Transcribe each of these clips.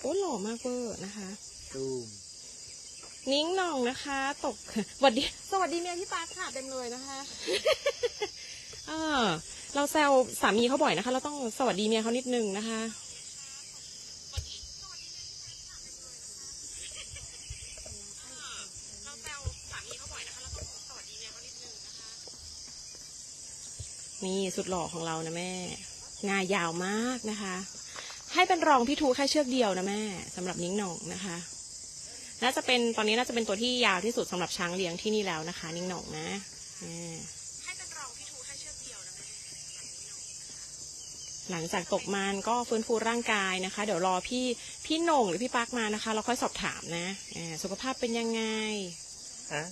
โอ้หล่อมากเวอร์นะคะตูมนิ้งหน่องนะคะ ตกสวัสดี สวัสดีเมียพี่ปาร์คค่ะเต็มเลยนะคะเออเราแซวสามีเขาบ่อยนะคะเราต้องสวัสดีเมียเขานิดนึงนะคะเราแซวสามีเขาบ่อยนะคะ เราต้องสวัสดีเมียเขานิดนึงนะคะนี่สุดหล่อของเรานะแม่ งายาวมากนะคะ ให้เป็นรองพี่ทูแค่เชือกเดียวนะแม่สำหรับนิ้งหน่องนะคะน่าจะเป็นตอนนี้น่าจะเป็นตัวที่ยาวที่สุดสำหรับช้างเลี้ยงที่นี่แล้วนะคะ นิ้งหน่องนะอ่าให้เป็นรองพี่ทูแค่เชือกเดียวนะแม่หลังจากตกมันก็ฟื้นฟูร่างกายนะคะ เดี๋ยวรอพี่พี่หน่งหรือพี่ปักมานะคะ เราค่อยสอบถามนะสุขภาพเป็นยังไงฮะ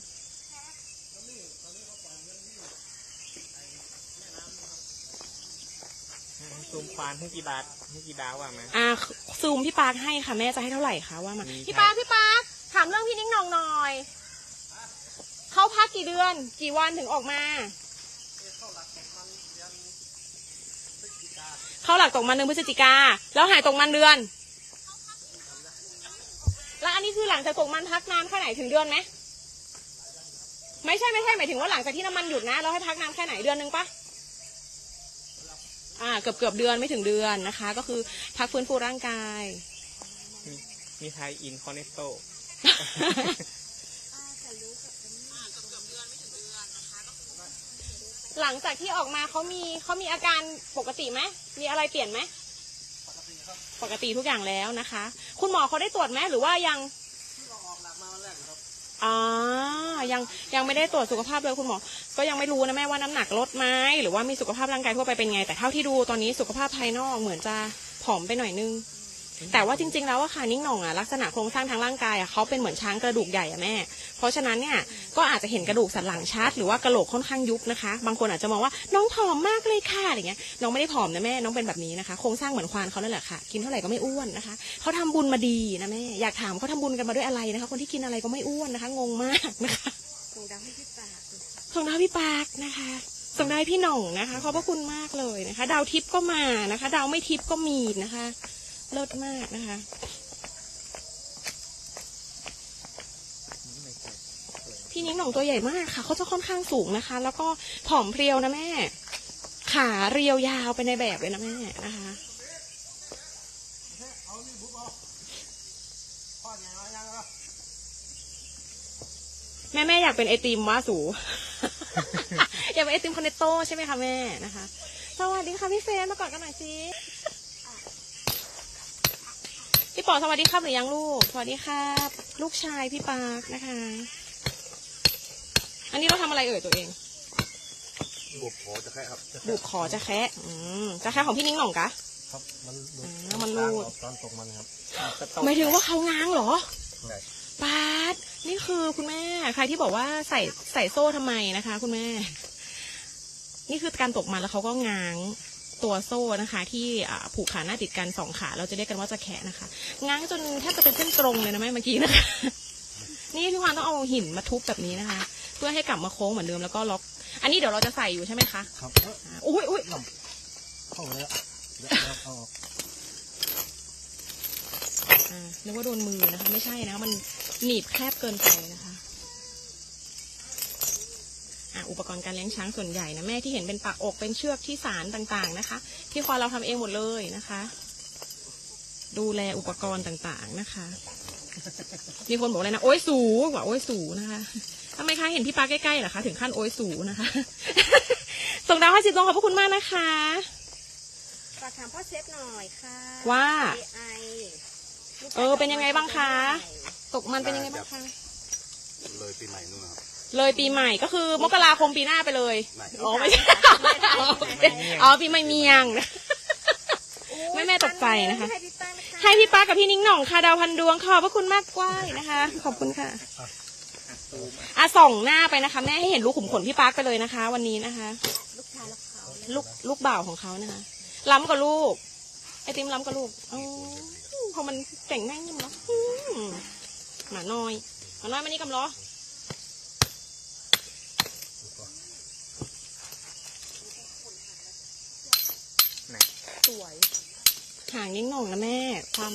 ซูมควานให้กี่บาทให้กี่ดาวว่ามาอ่าซูมพี่ปาร์คให้ค่ะแม่จะให้เท่าไหร่คะว่ามามีพี่ครัปาร์บคพี่ปาร์คถามเรื่องพี่นิ้งหน่องหน่อย เขาพักกี่เดือน กี่วันถึงออกมา เข้าหลักตกมันเดือนพฤศจิกาแล้วหายตกมันเดือน แล้วอันนี้คือหลังจากตกมันพักนานแค่ไหนถึงเดือนไหมไม่ใช่ไม่ใช่หมายถึงว่าหลังจากที่น้ำมันหยุดนะ เราให้พักนานแค่ไหนเดือนหนึ่งปะ อ่าเกือบเกือบเดือนไม่ถึงเดือนนะคะ ก็คือพักฟื้นฟูร่างกาย มีมีไทยอินคอนเนตโตหลังจากที่ออกมาเขามีเขามีอาการปกติไหมมีอะไรเปลี่ยนไหมปกติทุกอย่างแล้วนะคะ คุณหมอเขาได้ตรวจไหมหรือว่ายัง อ่ายังยังไม่ได้ตรวจสุขภาพเลยคุณหมอ ก็ยังไม่รู้นะแม่ว่าน้ำหนักลดไหมหรือว่ามีสุขภาพร่างกายทั่วไปเป็นไง แต่เท่าที่ดูตอนนี้สุขภาพภายนอกเหมือนจะผอมไปหน่อยนึง แต่ว่าจริง ๆ แล้วว่าค่ะนิ่งหน่องอะลักษณะโครงสร้างทางร่างกายอะเขาเป็นเหมือนช้างกระดูกใหญ่อะแม่ เพราะฉะนั้นเนี่ยก็อาจจะเห็นกระดูกสันหลังชัดหรือว่ากระโหลกค่อนข้างยุบนะคะ บางคนอาจจะมองว่าน้องผอมมากเลยค่ะอะไรเงี้ยน้องไม่ได้ผอมนะแม่น้องเป็นแบบนี้นะคะโครงสร้างเหมือนควานเขานั่นแหละค่ะ กินเท่าไหร่ก็ไม่อ้วนนะคะเขาทำบุญมาดีนะแม่อยากถามเขาทำบุญกันมาด้วยอะไรนะคะ คนที่กินอะไรก็ไม่อ้วนนะคะ งงมากนะคะส่งดาวให้พี่ปากส่งดาวพี่ปากนะคะส่งดาวให้พี่หน่องนะคะ ขอบพระคุณมากเลยนะคะ ดาวทิพย์ก็มานะคะ ดาวไม่ทิพย์ก็มีนะคะ เลิศมากนะคะพี่นิ้งหน่องตัวใหญ่มากค่ะเขาจะค่อนข้างสูงนะคะ แล้วก็ผอมเพรียวนะแม่ ขาเรียวยาวไปในแบบเลยนะแม่นะคะแม่แม่อยากเป็นไอติมว่าสูอยากเป็นไอติมคอนเนตโต้ใช่ไหมคะแม่นะคะ สวัสดีค่ะพี่เฟรนมากอดกันหน่อยสิ ปอสวัสดีครับหรือยังลูก สวัสดีครับ ลูกชายพี่ปาร์คนะคะ อันนี้เราทำอะไรเอ่ยตัวเอง บุกขอจะแค่ครับบุกขอจะแคะอืมจะแคะของพี่นิ้งหน่องกะ ครับ มันอ่ามันรูดตอนตกมันครับหมายถึงว่าเขาง้างเหรอใช่ ปาดนี่คือคุณแม่ ใครที่บอกว่าใส่ใส่โซ่ทำไมนะคะ คุณแม่ นี่คือการตกมันแล้วเขาก็ง้าง ตัวโซ่นะคะ ที่อ่าผูกขาหน้าติดกันสองขา เราจะเรียกกันว่าจะแขะนะคะ ง้างจนแทบจะเป็นเส้นตรงเลยนะแม่เมื่อกี้นะคะ นี่พี่วานต้องเอาหินมาทุบแบบนี้นะคะ เพื่อให้กลับมาโค้งเหมือนเดิมแล้วก็ล็อก อันนี้เดี๋ยวเราจะใส่อยู่ใช่ไหมคะครับอ่าอุ้ยอุ้ยเข้าเลยอะเดี๋ยวเอาเอาออกอ่านึกว่าโดนมือนะคะ ไม่ใช่นะคะมันหนีบแคบเกินไปนะคะ อะอุปกรณ์การเลี้ยงช้างส่วนใหญ่นะแม่ที่เห็นเป็นปากอกเป็นเชือกที่สารต่างๆนะคะ ที่ควานเราทำเองหมดเลยนะคะ ดูแลอุปกรณ์ต่างๆนะคะ มีคนบอกเลยนะโอ้ยสูว่าโอ้ยสูนะคะทำไมคะเห็นพี่ปาใกล้ๆเหรอคะถึงขั้นโอ้ยสูนะคะส่งดาวให้สิบดวงขอบพระคุณมากนะคะฝากถามพ่อเซฟหน่อยค่ะ ว่า AI เออเป็นยังไงบ้างคะ ตกมันเป็นยังไงบ้างคะ เลยปีใหม่นู่นนะครับ เลยปีใหม่ก็คือมกราคมปีหน้าไปเลยไม่ อ๋อไม่ใช่อ๋อโอเคอ๋อปีใหม่เมียง แม่แม่ตกใจนะคะ ให้พี่ตั้งนะคะให้พี่ป้ากับพี่นิ้งหน่องค่ะดาวพันดวงขอบพระคุณมากกว้ายนะคะ ขอบคุณค่ะอะส่องหน้าไปนะคะ แม่ให้เห็นลูกขุมขนพี่ปาร์คไปเลยนะคะ วันนี้นะคะ ลูกชายลูกเขาลูกลูกบ่าวของเขานะคะล้ำกับลูก ไอติมล้ำกับลูกอ๋อพอมันแต่งแม่งยิ่งเนาะอืมหมาน้อยหมาน้อยมานี่กำล้อ ไหน สวย หางนิ่งหน่องนะแม่ความ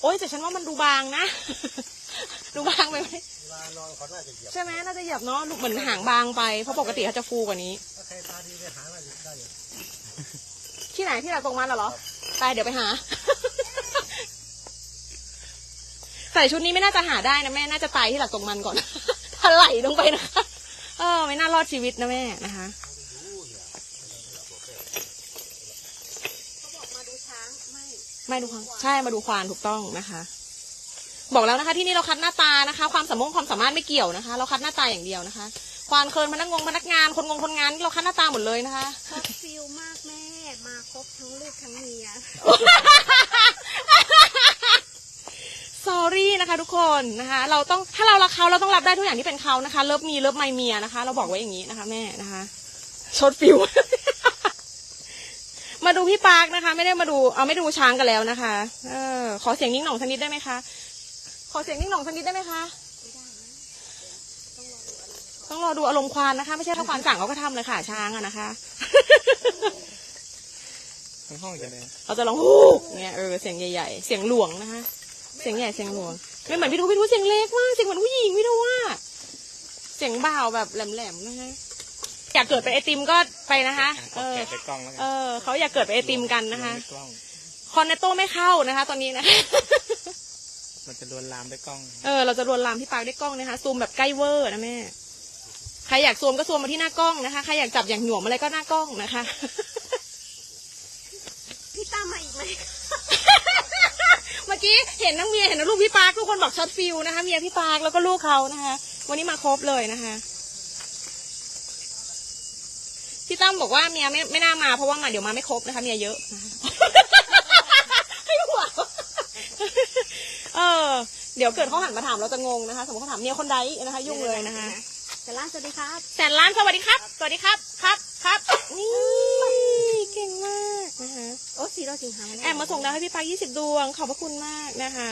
โอ๊ยแต่ฉันว่ามันดูบางนะ ดูบางไปไหมเวลานอนเขาน่าจะเหยียบใช่ไหมน่าจะเหยียบเนาะเหมือนหางบางไปเพราะปกติเขาจะฟูกว่านี้ ถ้าใครตาดีไปหาอะไรได้อยู่ที่ไหนที่หลักตรงมันเหรอไปเดี๋ยวไปหา ใส่ชุดนี้ไม่น่าจะหาได้นะแม่น่าจะตายที่หลักตรงมันก่อนถลายลงไปนะคะเออ ไม่น่ารอดชีวิตนะแม่นะคะ เขาบอกมาดูช้างไม่ ไม่ดูควานใช่มาดูควานถูกต้องนะคะ บอกแล้วนะคะที่นี่เราคัดหน้าตานะคะ ความสามารถความสามารถไม่เกี่ยวนะคะ เราคัดหน้าตาอย่างเดียวนะคะ ควานเคินพนักงงพนักงานคนงงคนงานเราคัดหน้าตาหมดเลยนะคะชอบฟิลมากแม่ มาครบทั้งลูกทั้งเมีย s อรี่นะคะ ทุกคนนะคะ เราต้องถ้าเรารักเขาเราต้องรับได้ทุกอย่างที่เป็นเขานะคะ เลิฟมีเลิฟไมเมียนะคะ เราบอกไว้อย่างนี้นะคะ แม่นะคะชดฟิว มาดูพี่ปาร์คนะคะ ไม่ได้มาดูเอาไม่ดูช้างกันแล้วนะคะ เออ ขอเสียงนิ่งหน่องสักนิดได้ไหมคะขอเสียงนิ่งหน่องสักนิดได้ไหมคะต้องรอดูอารมณ์ควานนะคะ ไม่ใช่ถ้าควานสั่งเขาก็ทำเลยค่ะช้างอะนะคะทั้งห้องจะเลยเราจะร้องฮูกเนี่ยเออเสียงใหญ่ๆ เสียงหลวงนะคะ เสียงใหญ่เสียงหลวงไม่เหมือนพี่ทูพี่ทูเสียงเล็กมากเสียงเหมือนผู้หญิงพี่ทูว่า เสียงเบาแบบแหลมๆนะคะ อยากเกิดเป็นไอติมก็ไปนะคะ เอเอออแกะไปกล้องแล้วกัเออเขาอยากเกิดเป็นไอติมกันนะคะลวงด้วยกล้องคอนเนตโต้ไม่เข้านะคะ ตอนนี้นะคะมันจะลวนลามด้วยกล้อง เออเราจะลวนลามพี่ปาร์คด้วยกล้องนะคะซูมแบบใกล้เวอร์นะแม่ใครอยากซูมก็ซูมมาที่หน้ากล้องนะคะใครอยากจับอย่างหน่วมอะไรก็หน้ากล้องนะคะพี่ตามมาอีกไหมเมื่อกี้เห็นน้องเมียเห็นน้องลูกพี่ปาร์คทุกคนบอกช็อตฟิลนะคะเมียพี่ปาร์คแล้วก็ลูกเขานะคะ วันนี้มาครบเลยนะคะ พี่ตั้มบอกว่าเมียไม่ไม่น่ามาเพราะว่ามาเดี๋ยวมาไม่ครบนะคะเมียเยอะนะคะให้หัวเออ เดี๋ยวเกิดเขาหันมาถามเราจะงงนะคะสมมติเขาถามเมียคนใดนะคะ ยุ่งเลยนะคะแต่ล่าสวัสดีครับแสนล้านสวัสดีครับ สวัสดีครับครับครับนี่เก่งมากนะคะโอ้สีเราสิงหาแอบมาส่งดาวให้พี่ปายี่สิบดวงขอบพระคุณมากนะคะ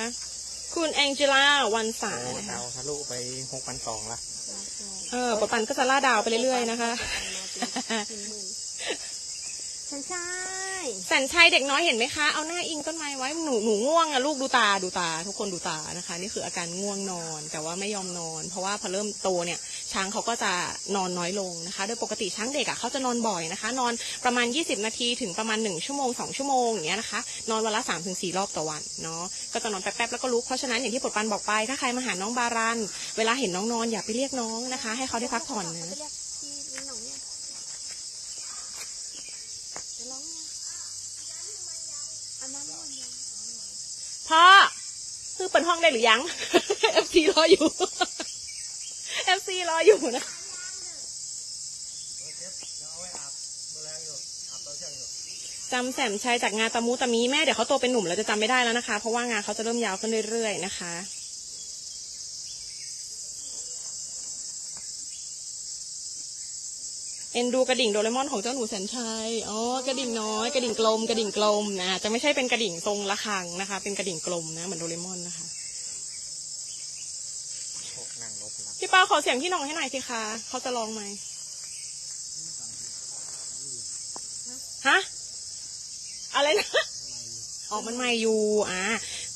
คุณแองเจล่าวันสาโอ้นะคะดาวทะลุไปหกพันสองละเออปะปันก็จะล่าดาวไปเรื่อยๆนะคะ ฉันใช่แสนชัยเด็กน้อยเห็นไหมคะ เอาหน้าอิงต้นไม้ไว้ หนูหนูง่วงอะลูกดูตาดูตา ทุกคนดูตานะคะ นี่คืออาการง่วงนอน แต่ว่าไม่ยอมนอน เพราะว่าพอเริ่มโตเนี่ย ช้างเขาก็จะนอนน้อยลงนะคะ โดยปกติช้างเด็กอะเขาจะนอนบ่อยนะคะ นอนประมาณ 20 นาทีถึงประมาณ 1 ชั่วโมง 2 ชั่วโมงอย่างเงี้ยนะคะ นอนวันละ3-4ถึงรอบต่อวันเนาะ ก็จะนอนแป๊บๆแล้วก็ลุก เพราะฉะนั้นอย่างที่ปดปันบอกไป ถ้าใครมาหาน้องบารัน เวลาเห็นน้องนอนอย่าไปเรียกน้องนะคะ ให้เขาได้พักผ่อนนะ ไปเรียกพี่นิ้งหน่องเนี่ยจะร้องไงอันนั้นมันยัง พ่อคือ เปิดห้องได้หรือยังเอฟซีรออยู่เอฟซีรออยู่นะจำแสมชัยจากงานตะมูตะมีแม่เดี๋ยวเขาโตเป็นหนุ่มแล้วจะจำไม่ได้แล้วนะคะ เพราะว่างานเขาจะเริ่มยาวขึ้นเรื่อยๆนะคะ อ็นดูกระดิ่งโดเรมอนของเจ้าหนูแสนชัย อ๋อ กระดิ่งน้อย กระดิ่งกลม กระดิ่งกลมนะ จะไม่ใช่เป็นกระดิ่งทรงระฆังนะคะ เป็นกระดิ่งกลมนะ เหมือนโดเรมอนนะคะ พี่ป้าขอเสียงพี่น้องให้หน่อยสิคะ เขาจะร้องไหมฮะ อะไรนะ ออกมันไม่อยู่ อ่า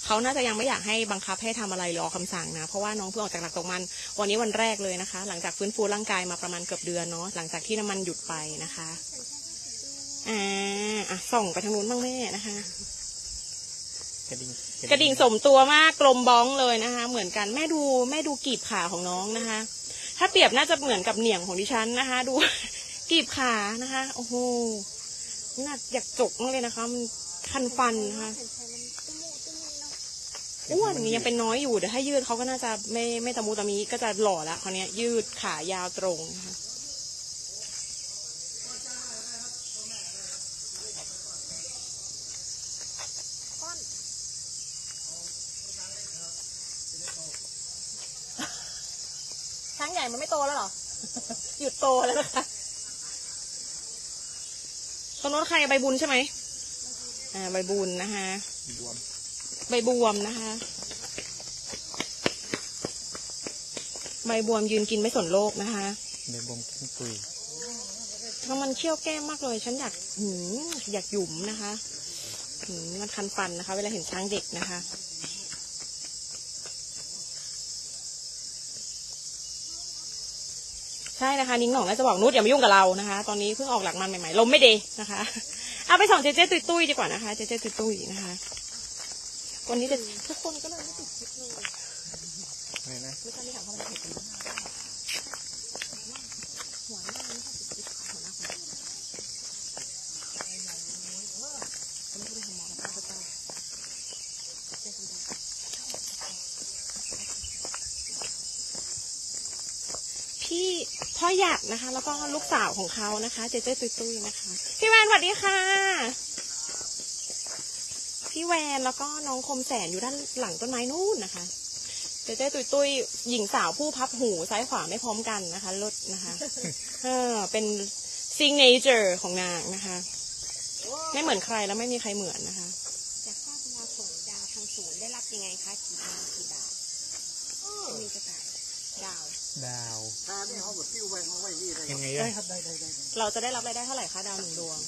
เขาน่าจะยังไม่อยากให้บังคับให้ทำอะไรหรือออกคำสั่งนะ เพราะว่าน้องเพิ่งออกจากหลักตกมัน วันนี้วันแรกเลยนะคะ หลังจากฟื้นฟูร่างกายมาประมาณเกือบเดือนเนาะหลังจากที่น้ำมันหยุดไปนะคะอ่าอะส่องไปทางนู้นบ้างแม่นะคะกระดิ่งกระดิ่งสมตัวมากกลมบ้องเลยนะคะ เหมือนกันแม่ดูแม่ดูกีบขาของน้องนะคะ ถ้าเปรียบน่าจะเหมือนกับเหนียงของดิฉันนะคะ ดูกีบขานะคะ โอ้โหน่าอยากจกมากเลยนะคะ มันคันฟันนะคะ อ้วนนี่ยังเป็นน้อยอยู่เดี๋ยวถ้ายืดเขาก็น่าจะไม่ไม่ตะมูตะมีก็จะหล่อละคราวเนี้ยยืดขายาวตรงนะคะช้างใหญ่มันไม่โตแล้วเหรอ หยุดโตแล้วนะคะตรงโน้นใครใบบุญใช่ไหมอ่าใบบุญนะคะบวม ใบบวมนะคะ ใบบวมยืนกินไม่สนโลกนะคะใบบวมกินปุ๋ยเพรามันเคี้ยวแก้มมากเลย ฉันอยากหืมอยากหยุมนะคะหืมมันคันฟันนะคะ เวลาเห็นช้างเด็กนะคะใช่นะคะนิ้งหน่องน่าจะบอกนุชอย่ามายุ่งกับเรานะคะ ตอนนี้เพิ่งออกหลักมันใหม่ๆลมไม่ดีนะคะ เอาไปส่องเจเจตุยตุยดีกว่านะคะ เจเจตุยตุยนะคะ วันนี้จะทุกคนก็เลยไม่ติดคลิปเลยอะไรนะไม่ใช่ไม่ถามเข้ามาในเพจกันหัวหน้าไม่ใช่ติดคลิปหัวหน้าคนนี้อันนี้ก็เป็นหมอแล้วก็เจ้าเจ้าคุณตาพี่พ่อหยัดนะคะ แล้วก็ลูกสาวของเขานะคะ เจเจตุยตุยๆนะคะ พี่แวนสวัสดีค่ะ พี่แวนแล้วก็น้องคมแสนอยู่ด้านหลังต้นไม้นู่นนะคะเจเจตุยตุยหญิงสาวผู้พับหูซ้ายขวาไม่พร้อมกันนะคะลดนะคะเออเป็นซิงเนเจอร์ของนางนะคะ ไม่เหมือนใครแล้วไม่มีใครเหมือนนะคะจากภาพเวลาส่งดาวทางศูนย์ได้รับยังไงคะกี่ดาวกี่บาทจะมีกระต่ายดาวดาวตาที่เขาแบบติ้วไว้เขาไว้นี่ได้ยังไงได้อะครับได้ได้ได้ได้เราจะได้รับรายได้เท่าไหร่คะดาวหนึ่งดวง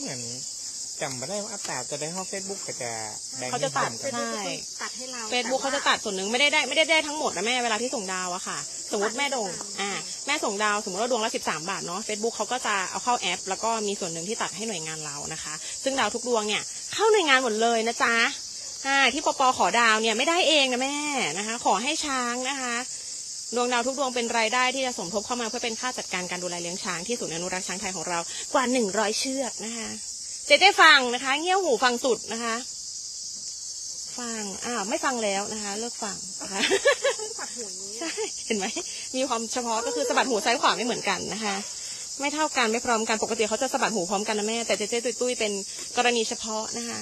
เหมือน จำไม่ได้ว่าอัตราจะได้ห้องเฟซบุ๊กก็จะแบ่งเขาจะตัดให้ใช่ ตัดให้เราเฟซบุ๊กเขาจะตัดส่วนหนึ่งไม่ได้ได้ไม่ได้ได้ทั้งหมดนะแม่เวลาที่ส่งดาวอะค่ะ สมมติแม่ดงอ่าแม่ส่งดาวสมมติว่าดวงละสิบสามบาทเนาะเฟซบุ๊กเขาก็จะเอาเข้าแอป แล้วก็มีส่วนหนึ่งที่ตัดให้หน่วยงานเรานะคะ ซึ่งดาวทุกดวงเนี่ยเข้าหน่วยงานหมดเลยนะจ๊ะอ่าที่ปปขอดาวเนี่ยไม่ได้เองนะแม่นะคะ ขอให้ช้างนะคะ ดวงดาวทุกดวงเป็นรายได้ที่จะสมทบเข้ามาเพื่อเป็นค่าจัดการการดูแลเลี้ยงช้างที่ศูนย์อนุรักษ์ช้างไทยของเรากว่าหนึ่งร้อยเชือกนะคะ เจ๊ได้ฟังนะคะ เงี้ยวหูฟังสุดนะคะ ฟังอ้าวไม่ฟังแล้วนะคะ เลิกฟังนะคะปัดหัวนี้ใช่เห็นไหมมีความเฉพาะก็คือสะบัดหูซ้ายขวาไม่เหมือนกันนะคะ ไม่เท่ากันไม่พร้อมกันปกติเขาจะสะบัดหูพร้อมกันนะแม่แต่เจ๊เจ๊ตุ้ยตุ้ยเป็นกรณีเฉพาะนะคะ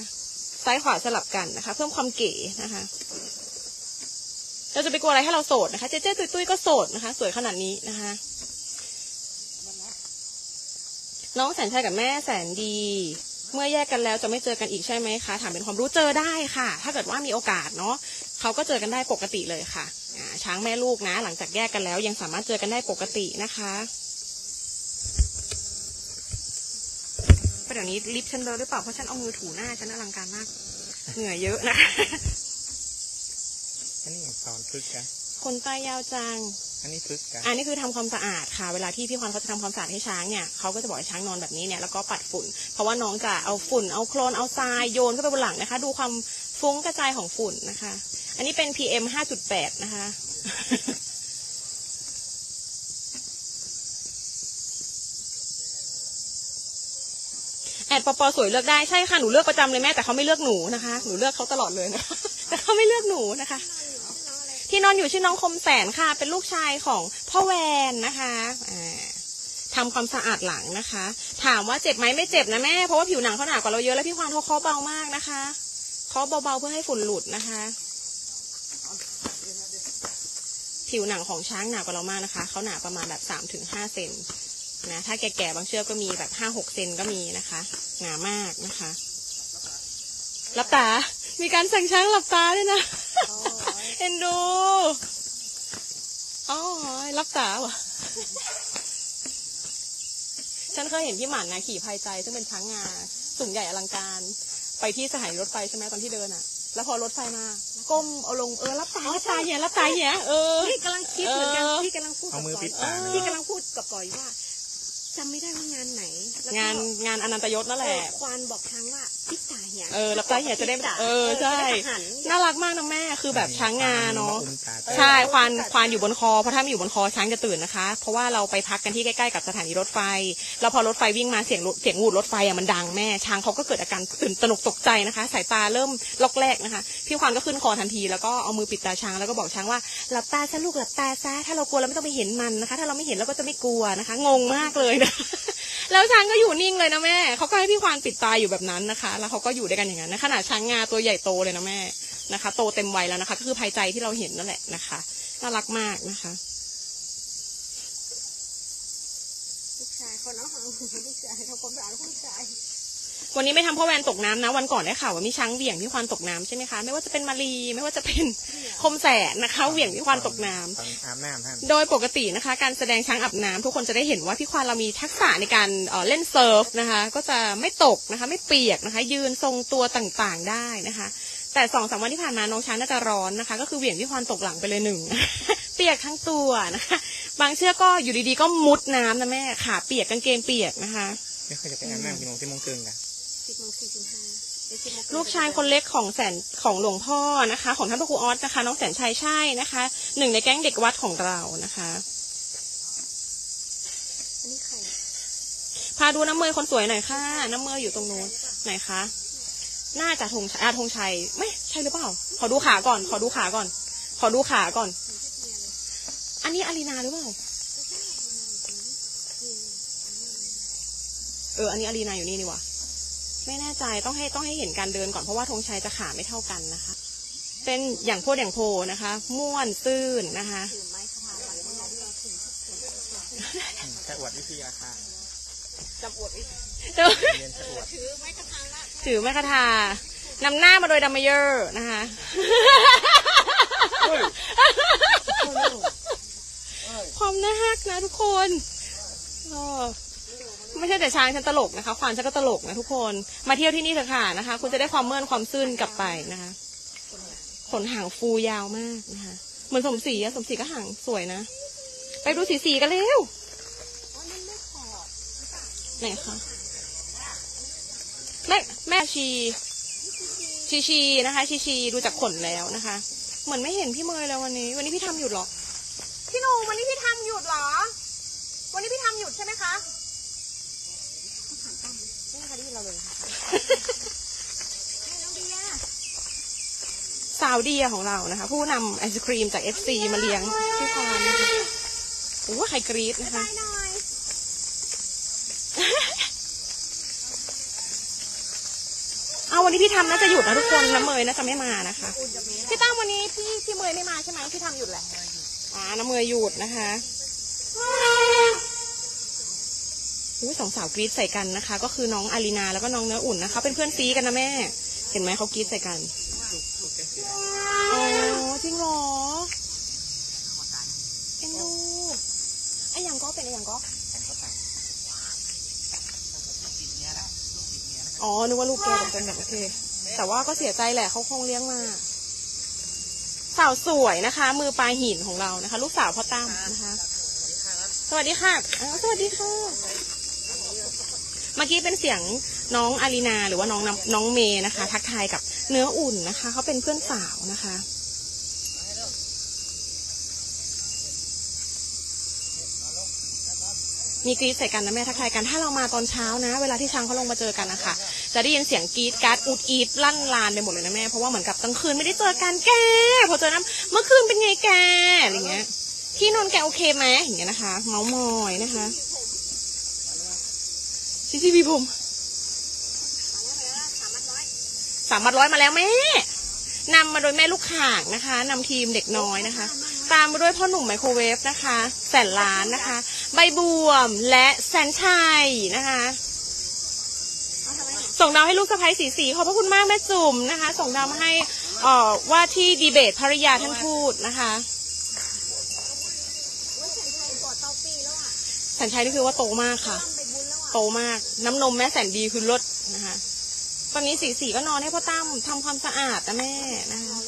ซ้ายขวาสลับกันนะคะ เพิ่มความเก๋นะคะเราจะไปกลัวอะไรให้เราโสดนะคะ เจ๊เจ๊ตุ้ยตุ้ยก็โสดนะคะ สวยขนาดนี้นะคะน้องแสนชัยกับแม่แสนดี เมื่อแยกกันแล้วจะไม่เจอกันอีกใช่ไหมคะถามเป็นความรู้เจอได้ค่ะ ถ้าเกิดว่ามีโอกาสเนาะเขาก็เจอกันได้ปกติเลยค่ะอ่าช้างแม่ลูกนะ หลังจากแยกกันแล้วยังสามารถเจอกันได้ปกตินะคะประเดี๋ยวนี้ลิปฉันเลอะหรือเปล่าเพราะฉันเอามือถูหน้าฉันอลังการมากเหงื่อเยอะนะคะอันนี้อย่างตอนฝึกกันขนตายาวจัง อันนี้ฝึกกันอันนี้คือทำความสะอาดค่ะ เวลาที่พี่ควันเขาจะทำความสะอาดให้ช้างเนี่ยเขาก็จะบอกให้ช้างนอนแบบนี้เนี่ยแล้วก็ปัดฝุ่น เพราะว่าน้องจะเอาฝุ่นเอาโคลนเอาทรายโยนเข้าไปบนหลังนะคะ ดูความฟุ้งกระจายของฝุ่นนะคะ อันนี้เป็น PM 5.8 นะคะ แอดปอปอสวยเลือกได้ใช่ค่ะหนูเลือกประจำเลยแม่แต่เขาไม่เลือกหนูนะคะ หนูเลือกเขาตลอดเลยนะแต่เขาไม่เลือกหนูนะคะ ที่นอนอยู่ชื่อน้องคมแสนค่ะ เป็นลูกชายของพ่อแวนนะคะอ่าทำความสะอาดหลังนะคะ ถามว่าเจ็บไหมไม่เจ็บนะแม่เพราะว่าผิวหนังเขาหนากว่าเราเยอะแล้วพี่ควานเขาเคาะเบามากนะคะเคาะเบาๆเพื่อให้ฝุ่นหลุดนะคะ ผิวหนังของช้างหนากว่าเรามากนะคะเขาหนาประมาณแบบสามถึงห้าเซนนะถ้าแก่ๆบางเชือกก็มีแบบห้าหกเซนก็มีนะคะ หนามากนะคะหลับตา มีการสั่งช้างหลับตาด้วยนะ อ็นดูอ๋อรับตาวะฉันเคยเห็นพี่หมันนะขี่พายใจซึ่งเป็นช้างงาสูงใหญ่อลังการ ไปที่สถานีรถไฟใช่ไหมตอนที่เดินอะ แล้วพอรถไฟมา ก้มเอาลงเออรับตารับตาเหี้ยรับตาเหี้ยเออพี่กำลังคิดเหมือนกันเออพี่กำลังพูดเอากับมือก่ปิอยดตาพี่กำลังพูดกับก่อยว่าจำไม่ได้ว่างานไหนแล้วก็งานงานอนันตยศนั่นแหละเออควานบอกช้างว่าพิตาเหียเออรับตาเหี่ยจะได้เออใช่จะได้หันน่ารักมากนะแม่คือแบบช้างงาเนาะอุ้มตาใช่ควานควานอยู่บนคอเพราะถ้าไม่อยู่บนคอช้างจะตื่นนะคะ เพราะว่าเราไปพักกันที่ใกล้ๆกับสถานีรถไฟ แล้วพอรถไฟวิ่งมาเสียงรถเสียงหวูดรถไฟอะมันดังแม่ช้างเขาก็เกิดอาการตื่นตระหนกตกใจนะคะ สายตาเริ่มล็อกแรกนะคะ พี่ควานก็ขึ้นคอทันทีแล้วก็เอามือปิดตาช้างแล้วก็บอกช้างว่าหลับตาซะลูกหลับตาซะถ้าเรากลัวเราไม่ต้องไปเห็นมันนะคะ ถ้าเราไม่เห็นเราก็จะไม่กลัวนะคะ งงมากเลยนะแล้วช้างก็อยู่นิ่งเลยนะแม่เขาก็ให้พี่ควานปิดตาอยู่แบบนั้นนะคะแล้วเขาก็อยู่ด้วยกันอย่างนั้นนะขนาดช้างงาตัวใหญ่โตเลยนะแม่นะคะ โตเต็มวัยแล้วนะคะ ก็คือภายใจที่เราเห็นนั่นแหละนะคะน่ารักมากนะคะลูกชายคนน้องของลูกชายเขามสะอาลูกชาย วันนี้ไม่ทำพ่อแวนตกน้ำนะ วันก่อนได้ข่าวว่ามีช้างเหวี่ยงพี่ควานตกน้ำใช่ไหมคะไม่ว่าจะเป็นมารีไม่ว่าจะเป็นคมแสนนะคะเหวี่ยงพี่ควานตกน้ำ ตอนอาบน้ำท่าน โดยปกตินะคะ การแสดงช้างอาบน้ำทุกคนจะได้เห็นว่าพี่ควานเรามีทักษะในการเอ่อเล่นเซิร์ฟนะคะ ก็จะไม่ตกนะคะ ไม่เปียกนะคะ ยืนทรงตัวต่างๆได้นะคะ แต่สองสามวันที่ผ่านมาน้องช้างน่าจะร้อนนะคะ ก็คือเหวี่ยงพี่ควานตกหลังไปเลยหนึ่ง เปียกทั้งตัวนะคะ บางเชือกก็อยู่ดีๆก็มุดน้ำนะแม่ขาเปียกกางเกงเปียกนะคะ ไม่เคยจะไปอาบน้ำกี่โมงที่โมงครึ่งกัน สิบโมงสี่สิบห้าเดี๋ยวสิบโมงลูกชายคนเล็กของแสนของหลวงพ่อนะคะ ของท่านพระครูออสนะคะ น้องแสนชัยใช่นะคะหนึ่งในแก๊งเด็กวัดของเรานะคะอันนี้ใครพาดูน้ำเมยคนสวยหน่อยค่ะ น้ำเมยอยู่ตรงโน้นไหนคะน่าจะธงชัยอาธงชัยไม่ใช่หรือเปล่า ขอดูขาก่อน ขอดูขาก่อน ขอดูขาก่อน อันนี้อารีนาหรือเปล่าเอออันนี้อารีนาอยู่นี่นี่หวะ ไม่แน่ใจต้องให้ต้องให้เห็นการเดินก่อนเพราะว่าธงชัยจะขาไม่เท่ากันนะคะ เป็นอย่างโพดอย่างโพนะคะ ม่วนตื้นนะคะถือไม้คาถาวันให้เราเรียนถึงจะอวดวิทยาค่ะจับอวดอีกเดี๋ยวเรียนจะอวดถือไม้คาถาละถือแม่คาทานำหน้ามาโดยดัมเมเยอร์นะคะความน่าฮักนะทุกคนเออ ไม่ใช่แต่ช้างฉันตลกนะคะ ควานฉันก็ตลกนะทุกคน มาเที่ยวที่นี่เถอะค่ะนะคะ คุณจะได้ความเมื่อนความซื่นกลับไปนะคะ ขนหางฟูยาวมากนะคะ เหมือนสมศรีอะสมศรีก็หางสวยนะ ไปดูสีสีกันเร็วไหนคะแม่แม่ชี ชีชีนะคะ ชีชีดูจากขนแล้วนะคะ เหมือนไม่เห็นพี่เมย์แล้ววันนี้ วันนี้พี่ทำหยุดหรอ พี่หนูวันนี้พี่ทำหยุดหรอ วันนี้พี่ทำหยุดใช่ไหมคะไม่มีใครได้ยิน เราเลยค่ะให้น้องเบียร์สาวเดียของเรานะคะ ผู้นำไอศครีมจาก FC มาเลี้ยงพี่พรนะคะโอ้ใครกรี๊ดนะคะไปหน่อยเอาวันนี้พี่ทำน่าจะหยุดนะทุกคนน้ำเมยน่าจะไม่มานะคะพี่ตั้มวันนี้พี่พี่เมยไม่มาใช่ไหมพี่ทำหยุดแหละอ่าน้ำเมยหยุดนะคะอุ้ย สองสาวกรี๊ดใส่กันนะคะ ก็คือน้องอารีนาแล้วก็น้องเนื้ออุ่นนะคะ เป็นเพื่อนซีกันนะแม่ เห็นไหมเขากรี๊ดใส่กันอ๋อจริงเหรอเอ็นดูไอ้ยังก็เป็นไอ้ยังก็อ๋อ นึกว่าลูกแกเป็นแบบโอเค แต่ว่าก็เสียใจแหละเขาคงเลี้ยงมา สาวสวยนะคะ มือปลายหินของเรานะคะ ลูกสาวพ่อตั้มนะคะ สวัสดีค่ะ สวัสดีค่ะ เมื่อกี้เป็นเสียงน้องอารีนาหรือว่าน้องน้องเมย์นะคะ ทักทายกับเนื้ออุ่นนะคะ เขาเป็นเพื่อนสาวนะคะมีกรีดใส่กันนะแม่ทักทายกันถ้าเรามาตอนเช้านะ เวลาที่ช้างเขาลงมาเจอกันนะคะจะได้ยินเสียงกรีดการ์ดอุดอีดลั่นลานไปหมดเลยนะแม่เพราะว่าเหมือนกับกลางคืนไม่ได้เจอกันแกพอเจอน้ำเมื่อคืนเป็นไงแกอะไรเงี้ยที่นอนแกโอเคไหมอย่างเงี้ยนะคะ เมาส์มอยนะคะ ชิชิบีผมสามมัดร้อยมาแล้วแม่นำมาโดยแม่ลูกข่างนะคะนำทีมเด็กน้อยนะคะ ตามมาด้วยพ่อหนุ่มไมโครเวฟนะคะ แสนล้านนะคะ ใบบัวมและแสนชัยนะคะส่งดาวให้ลูกสะพ้ายสีสีขอบพระคุณมากแม่จุ่มนะคะ ส่งดาวมาให้เอ่อว่าที่ดีเบตภริยาท่านพูดนะคะว่าฉันไทยกอดเตาปีแล้วอะแสนชัยนี่คือว่าโตมากค่ะ โตมาก น้ำนมแม่แสนดีคือลดนะคะ ตอนนี้สีสีก็นอนให้พ่อตั้มทำความสะอาดนะแม่นะคะ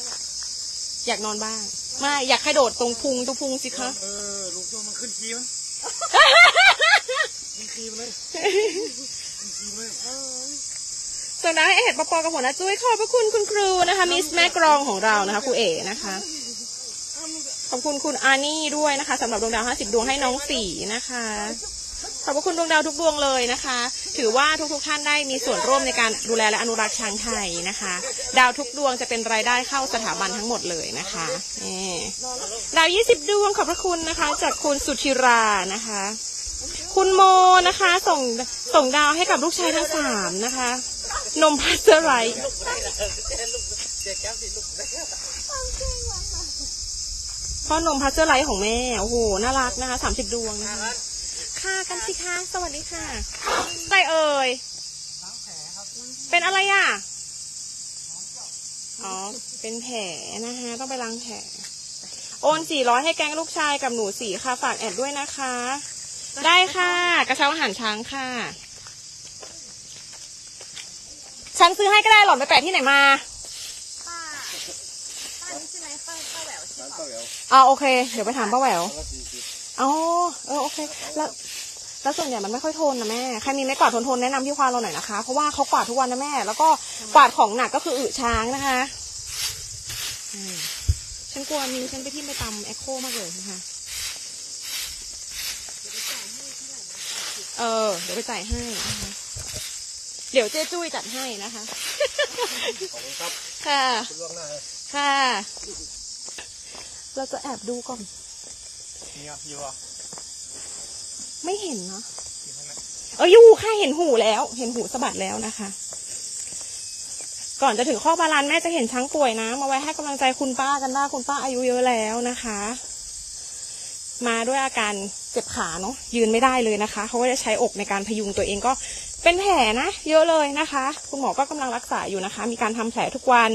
อยากนอนบ้างไม่อยากให้โดดตรงพุงตรงพุงสิคะเออลูกโจมันขึ้นคีมันขึ้นคีมันเลยขึ้นคีมันเลยส่วนดาวให้เห็ดปอปอกับหัวหน้าจุ้ยขอบพระคุณคุณครูนะคะมิสแม่กรองของเรานะคะครูเอ๋นะคะขอบคุณคุณอานี่ด้วยนะคะสำหรับดวงดาว 50 ดวงให้น้องสีนะคะ ขอบพระคุณดวงดาวทุกดวงเลยนะคะ ถือว่าทุกๆท่านได้มีส่วนร่วมในการดูแลและอนุรักษ์ช้างไทยนะคะ ดาวทุกดวงจะเป็นรายได้เข้าสถาบันทั้งหมดเลยนะคะนี่ดาว20ดวงขอบพระคุณนะคะ จากคุณสุธิรานะคะ คุณโมนะคะส่งส่งดาวให้กับลูกชายทั้งสามนะคะ นมพัสเจอร์ไรต์พ่อนมพัสเจอร์ไรต์ของแม่โอ้โหน่ารักนะคะสามสิบดวงนะคะ ค่ะกันสิคะสวัสดีค่ะอะไรเอ่ยเป็นอะไรอะอ๋อเป็นแผลนะคะต้องไปล้างแผลโอนสี่ร้อยให้แกงลูกชายกับหนูสีค่ะฝากแอดด้วยนะคะ ได้ค่ะ กระเช้าอาหารช้างค่ะ ฉันซื้อให้ก็ได้หล่อนไปแปะที่ไหนมาป้าป้านี่ใช่ไหมป้าป้าแหววใช่ร้านไหมเต้าเหลวอ๋อโอเค เดี๋ยวไปถามป้าแหววแล้วสี่สิบอ๋อเออโอเค แล้ว แล้วส่วนใหญ่มันไม่ค่อยทนนะแม่ ใครมีไม้กวาดทนๆแนะนำพี่ควานเราหน่อยนะคะ เพราะว่าเขากวาดทุกวันนะแม่ แล้วก็กวาดของหนักก็คืออึช้างนะคะอืมฉันกลัวมีฉันไปที่ไปตำแอคโคมากเลยนะคะ เออ เดี๋ยวไปจ่ายให้นะคะ เดี๋ยวเจ๊จุ้ยจัดให้นะคะ ขอบคุณครับ ค่ะคุณล่วงหน้าเลยค่ะ เราจะแอบดูก่อนนี่อะอยู่อะ ไม่เห็นเนาะอยู่ข้าเอออยู่ค่ะเห็นหูแล้ว เห็นหูสะบัดแล้วนะคะ ก่อนจะถึงข้อบาลานแม่จะเห็นช้างป่วยนะ มาไว้ให้กำลังใจคุณป้ากันได้คุณป้าอายุเยอะแล้วนะคะ มาด้วยอาการเจ็บขาเนาะยืนไม่ได้เลยนะคะเขาก็จะใช้อกในการพยุงตัวเองก็เป็นแผลนะเยอะเลยนะคะ คุณหมอก็กำลังรักษาอยู่นะคะ มีการทำแผลทุกวัน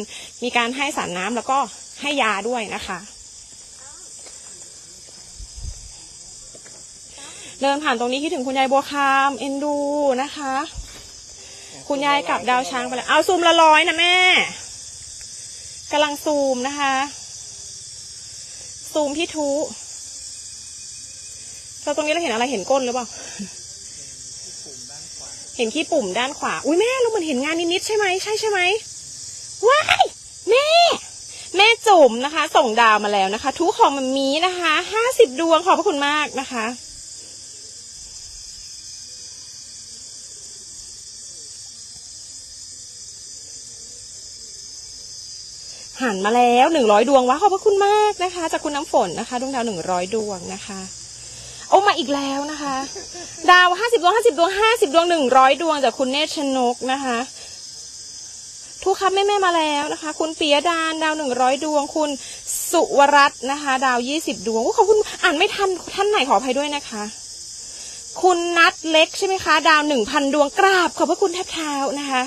มีการให้สารน้ำแล้วก็ให้ยาด้วยนะคะ เดินผ่านตรงนี้คิดถึงคุณยายบัวคามเอ็นดูนะคะ คุณยายกลับดาวช้างไปแล้วเอาซูมละร้อยนะแม่กำลังซูมนะคะ ซูมที่ทุเราตรงนี้เราเห็นอะไรเห็นก้นหรือเปล่า เห็นขี้ปุ่มด้านขวา อุ้ยแม่เราเหมือนเห็นงานนิดๆใช่ไหมใช่ใช่ไหมว้ายแม่ แม่จุ๋มนะคะ ส่งดาวมาแล้วนะคะ ทุกของมันมีนะคะห้าสิบดวงขอบพระคุณมากนะคะ หันมาแล้วหนึ่งร้อยดวงวะขอบพระคุณมากนะคะ จากคุณน้ำฝนนะคะดวงดาวหนึ่งร้อยดวงนะคะโอ้มาอีกแล้วนะคะ ดาวห้าสิบดวงห้าสิบดวงห้าสิบดวงหนึ่งร้อยดวงจากคุณเนชนกนะคะทุกครับแม่แม่มาแล้วนะคะ คุณปียดานดาวหนึ่งร้อยดวง คุณสุวรัตน์นะคะ ดาวยี่สิบดวงขอบคุณอ่านไม่ทันท่านไหนขออภัยด้วยนะคะ คุณนัทเล็กใช่ไหมคะ ดาวหนึ่งพันดวงกราบขอบพระคุณแทบเท้านะคะ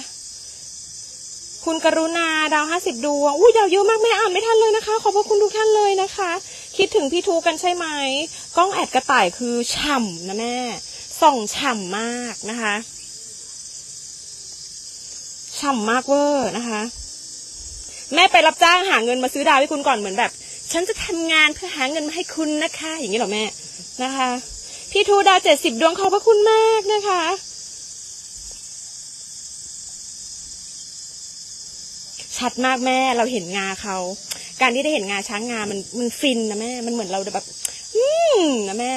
คุณกรุณาดาวห้าสิบดวงอุ้ยดาวเยอะมากแม่อ่านไม่ทันเลยนะคะ ขอบพระคุณทุกท่านเลยนะคะ คิดถึงพี่ทูกันใช่ไหมกล้องแอดกระต่ายคือฉ่ำนะแม่ส่องฉ่ำมากนะคะฉ่ำมากเวอร์นะคะ แม่ไปรับจ้างหาเงินมาซื้อดาวให้คุณก่อนเหมือนแบบ ฉันจะทำงานเพื่อหาเงินมาให้คุณนะคะ อย่างนี้หรอแม่นะคะ พี่ทูดาวเจ็ดสิบดวงขอบพระคุณมากนะคะ ชัดมากแม่เราเห็นงาเขา การที่ได้เห็นงาช้างงามันมันฟินนะแม่ มันเหมือนเราแบบ อืมนะแม่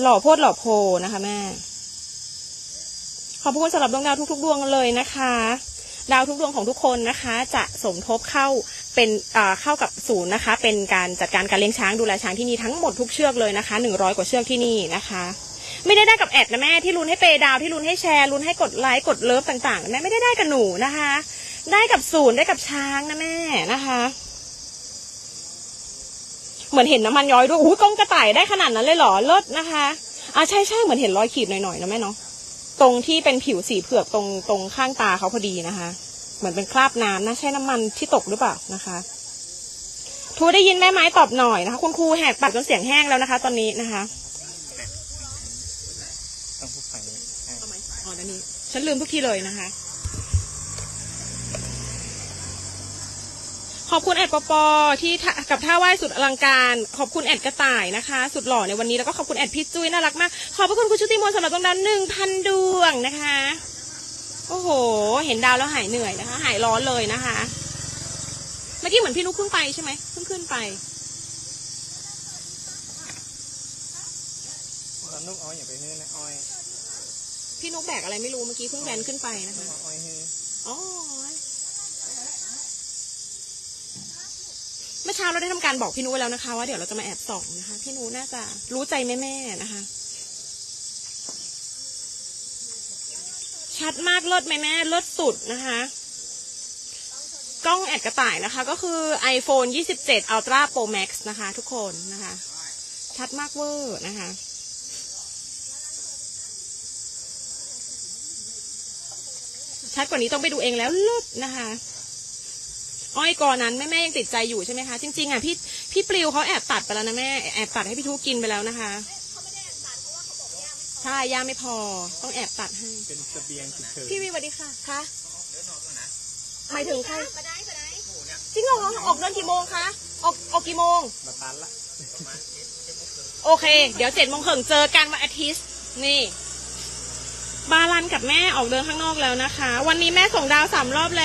หล่อโพดหล่อโพนะคะ แม่ ขอบคุณสำหรับดวงดาวทุกๆดวงเลยนะคะ ดาวทุกดวงของทุกคนนะคะ จะสมทบเข้าเป็นเข้ากับศูนย์นะคะ เป็นการจัดการการเลี้ยงช้างดูแลช้างที่นี่ทั้งหมดทุกเชือกเลยนะคะหนึ่งร้อยกว่าเชือกที่นี่นะคะไม่ได้ได้กับแอดนะแม่ที่ลุ้นให้เปย์ดาวที่ลุ้นให้แชร์ลุ้นให้กดไลค์กดเลิฟต่างๆนะแม่ไม่ได้ได้กับหนูนะคะ ได้กับศูนย์ได้กับช้างนะแม่นะคะ เหมือนเห็นน้ำมันย้อยด้วยอู้กล้องกระต่ายได้ขนาดนั้นเลยเหรอเลิศนะคะอ่าใช่ใช่เหมือนเห็นรอยขีดหน่อยๆนะแม่เนาะตรงที่เป็นผิวสีเผือกตรงตรงข้างตาเขาพอดีนะคะ เหมือนเป็นคราบน้ำนะใช่น้ำมันที่ตกหรือเปล่านะคะทูได้ยินแม่ไม้ตอบหน่อยนะคะ คุณครูแหกปากจนเสียงแห้งแล้วนะคะ ตอนนี้นะคะต้องพูดฝั่งนี้อะเอาไหมอ๋อด้านนี้ ฉันลืมทุกทีเลยนะคะ อบคุณแอดปอปอที่ท่ากับท่าไหว้สุดอลังการ ขอบคุณแอดกระต่ายนะคะ สุดหล่อในวันนี้แล้วก็ขอบคุณแอดพี่จุ้ยน่ารักมาก ขอบพระคุณคุณชุติมนต์สำหรับตรงนั้นหนึ่งพันดวงนะคะ โอ้โห เห็นดาวแล้วหายเหนื่อยนะคะ หายร้อนเลยนะคะ เมื่อกี้เหมือนพี่นุ๊กเพิ่งไปใช่ไหมเพิ่งขึ้นไปตอนนุ่มอ้อยอย่าไปฮื้อนะอ้อยพี่นุ๊กแบกอะไรไม่รู้เมื่อกี้เพิ่งแวนขึ้นไปนะคะอ้อยฮื้ออ๋ อเช้าเราได้ทำการบอกพี่นุ้ไว้แล้วนะคะ ว่าเดี๋ยวเราจะมาแอบส่องนะคะ พี่นุ้น่าจะรู้ใจแม่ๆนะคะ ชัดมากเลิศไหมแม่เลิศสุดนะคะกล้องแอดกระต่ายนะคะ ก็คือ iPhone 27 Ultra Pro Max นะคะ ทุกคนนะคะ ชัดมากเวอร์นะคะชัดกว่านี้ต้องไปดูเองแล้วเลิศนะคะ อ้อยกอนั้นแม่แม่ยังติดใจอยู่ใช่ไหมคะ จริงๆอะพี่พี่ปลิวเขาแอบตัดไปแล้วนะแม่แอบตัดให้พี่ทูกินไปแล้วนะคะใช่ย่าไม่พอต้องแอบตัดให้เป็นเสบียงฉุกเฉินพี่วีสวัสดีค่ะคะหมายถึงใครมาได้มาได้จริงเหรอออกเดินกี่โมงคะออกออกกี่โมงมาตันละโอเค เดี๋ยวเจ็ดโมงครึ่งเจอกันวันอาทิตย์นี่ บาลันกับแม่ออกเดินข้างนอกแล้วนะคะ วันนี้แม่ส่งดาวสามรอบแล้ว